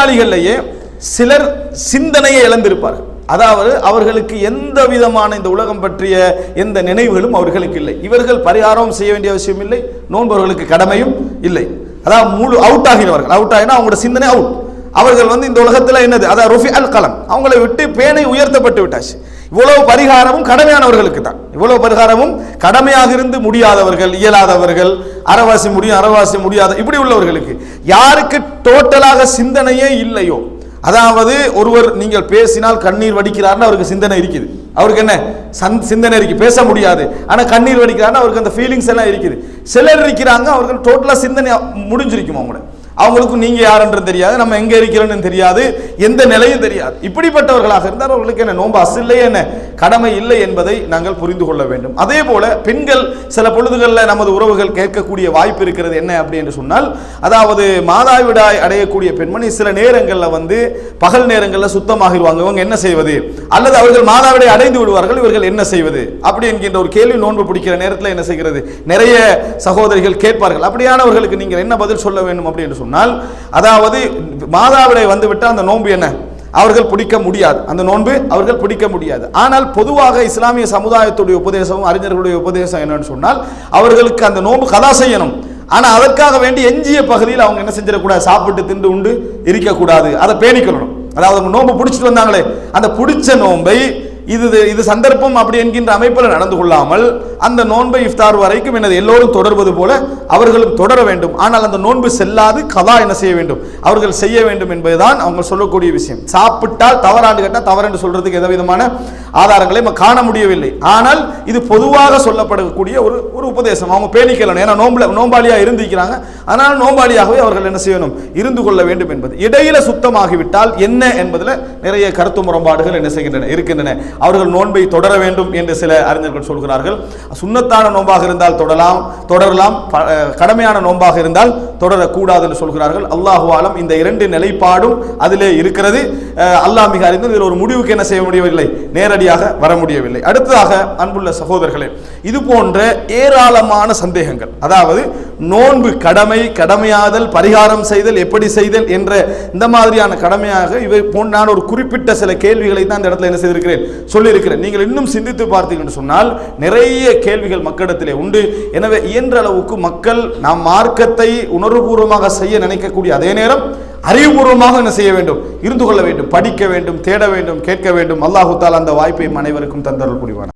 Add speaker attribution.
Speaker 1: நோயாளிகள்லேயே சிலர் சிந்தனையை இழந்திருப்பார்கள் அதாவது அவர்களுக்கு எந்த விதமான இந்த உலகம் பற்றிய எந்த நினைவுகளும் அவர்களுக்கு இல்லை. இவர்கள் பரிகாரம் செய்ய வேண்டிய அவசியம் இல்லை நோன்பவர்களுக்கு கடமையும் இல்லை. அதாவது முழு அவுட் ஆகினவர்கள். அவுட் ஆகினா அவங்களோட சிந்தனை அவுட் அவர்கள் வந்து இந்த உலகத்தில் என்னது? அதாவது ருஃபி அல் கலம். அவங்களை விட்டு பேனை உயர்த்தப்பட்டு விட்டாச்சு. இவ்வளவு பரிகாரமும் கடமையானவர்களுக்கு தான். இவ்வளவு பரிகாரமும் கடமையாக இருந்து முடியாதவர்கள் இயலாதவர்கள் அறவாசி முடியும் அறவாசி முடியாத இப்படி உள்ளவர்களுக்கு. யாருக்கு டோட்டலாக சிந்தனையே இல்லையோ? அதாவது ஒருவர் நீங்கள் பேசினால் கண்ணீர் வடிக்கிறார்னு அவருக்கு சிந்தனை இருக்குது. அவருக்கு என்ன? சந் சிந்தனை இருக்கு. பேச முடியாது. ஆனால் கண்ணீர் வடிக்கிறார்னு அவருக்கு அந்த ஃபீலிங்ஸ் எல்லாம் இருக்குது. சிலர் இருக்கிறாங்க அவர்கள் டோட்டலாக சிந்தனை முடிஞ்சிருக்கும் அவங்களோட அவங்களுக்கும் நீங்கள் யாருன்றது தெரியாது நம்ம எங்கே இருக்கிறோன்னு தெரியாது எந்த நிலையும் தெரியாது. இப்படிப்பட்டவர்களாக இருந்தால் அவர்களுக்கு என்ன நோன்பு அசில்லை என்ன கடமை இல்லை என்பதை நாங்கள் புரிந்து கொள்ள வேண்டும். அதே போல பெண்கள் சில பொழுதுகளில் நமது உறவுகள் கேட்கக்கூடிய வாய்ப்பு இருக்கிறது என்ன அப்படி என்று சொன்னால் அதாவது மாதாவிடாய் அடையக்கூடிய பெண்மணி சில நேரங்களில் வந்து பகல் நேரங்களில் சுத்தமாகிடுவாங்க இவங்க என்ன செய்வது? அல்லது அவர்கள் மாதாவிடாய் அடைந்து விடுவார்கள் இவர்கள் என்ன செய்வது? அப்படி என்கின்ற ஒரு கேள்வி நோன்பு பிடிக்கிற நேரத்தில் என்ன செய்கிறது? நிறைய சகோதரிகள் கேட்பார்கள். அப்படியானவர்களுக்கு நீங்கள் என்ன பதில் சொல்ல வேண்டும் அப்படின்னு சொன்னால் அதாவது மாதாவிடை வந்துவிட்டால் அந்த நோன்பு என்ன? அவர்கள் பிடிக்க முடியாது. அந்த நோன்பு அவர்கள் பிடிக்க முடியாது. ஆனால் பொதுவாக இஸ்லாமிய சமுதாயத்துடைய உபதேசமும் அறிஞர்களுடைய உபதேசம் என்னன்னு சொன்னால் அவர்களுக்கு அந்த நோன்பு கதா செய்யணும். ஆனால் அதற்காக வேண்டி எஞ்சிய பகுதியில் அவங்க என்ன செஞ்சிடக்கூடாது? சாப்பிட்டு திண்டு உண்டு இருக்கக்கூடாது. அதை பேணிக்கொள்ளணும். அதாவது அவங்க நோன்பு பிடிச்சிட்டு வந்தாங்களே அந்த பிடிச்ச நோன்பை இது இது சந்தர்ப்பம் அப்படி என்கின்ற அமைப்பில் நடந்து கொள்ளாமல் அந்த நோன்பை இஃப்தார் வரைக்கும் எனது எல்லோரும் தொடர்வது போல அவர்களும் தொடர வேண்டும். ஆனால் அந்த நோன்பு செல்லாது கதா என்ன செய்ய வேண்டும்? அவர்கள் செய்ய வேண்டும் என்பதுதான் அவங்க சொல்லக்கூடிய விஷயம். சாப்பிட்டால் தவறாண்டு கேட்டால் தவறு என்று சொல்றதுக்கு எந்த விதமான ஆதாரங்களை நம்ம காண முடியவில்லை. ஆனால் இது பொதுவாக சொல்லப்படக்கூடிய ஒரு ஒரு உபதேசம். அவங்க பேணிக்கலாம் ஏன்னா நோம்புல நோம்பாளியாக இருந்திருக்கிறாங்க. அதனால் நோம்பாளியாகவே அவர்கள் என்ன செய்யணும்? இருந்து கொள்ள வேண்டும் என்பது. இடையில சுத்தமாகிவிட்டால் என்ன என்பதில் நிறைய கருத்து முரண்பாடுகள் என்ன செய்கின்றன இருக்கின்றன. அவர்கள் நோன்பை தொடர வேண்டும் என்று சில அறிஞர்கள் சொல்கிறார்கள். சுண்ணத்தான நோன்பாக இருந்தால் தொடரலாம் தொடரலாம் ப- கடமையான நோன்பாக இருந்தால் தொடரக்கூடாது என்று சொல்கிறார்கள் அல்லாஹுவாலம் இந்த இரண்டு நிலைப்பாடும் அதிலே இருக்கிறது. அல்லாஹ் மிக அறிந்து இதில் ஒரு முடிவுக்கு என்ன செய்ய முடியவில்லை? நேரடியாக வர முடியவில்லை. அடுத்ததாக அன்புள்ள சகோதரர்களே இது போன்ற ஏராளமான சந்தேகங்கள். அதாவது நோன்பு கடமை கடமையாதல் பரிகாரம் செய்தல் எப்படி செய்தல் என்ற இந்த மாதிரியான கடமையாக இவை போன்ற ஒரு குறிப்பிட்ட சில கேள்விகளை தான் இந்த இடத்துல என்ன செய்திருக்கிறேன் சொல்லியிருக்கிறேன் நீங்கள் இன்னும் சிந்தித்து பார்த்தீங்கன்னு சொன்னால் நிறைய கேள்விகள் மக்களிடத்திலே உண்டு. எனவே இயன்ற அளவுக்கு மக்கள் நாம் மார்க்கத்தை உணர்வுபூர்வமாக செய்ய நினைக்கக்கூடிய அதே நேரம் அறிவுபூர்வமாக என்ன செய்ய வேண்டும்? இருந்து கொள்ள வேண்டும் படிக்க வேண்டும் தேட வேண்டும் கேட்க வேண்டும். அல்லாஹு அந்த வாய்ப்பை அனைவருக்கும் தந்தருள் புரிவான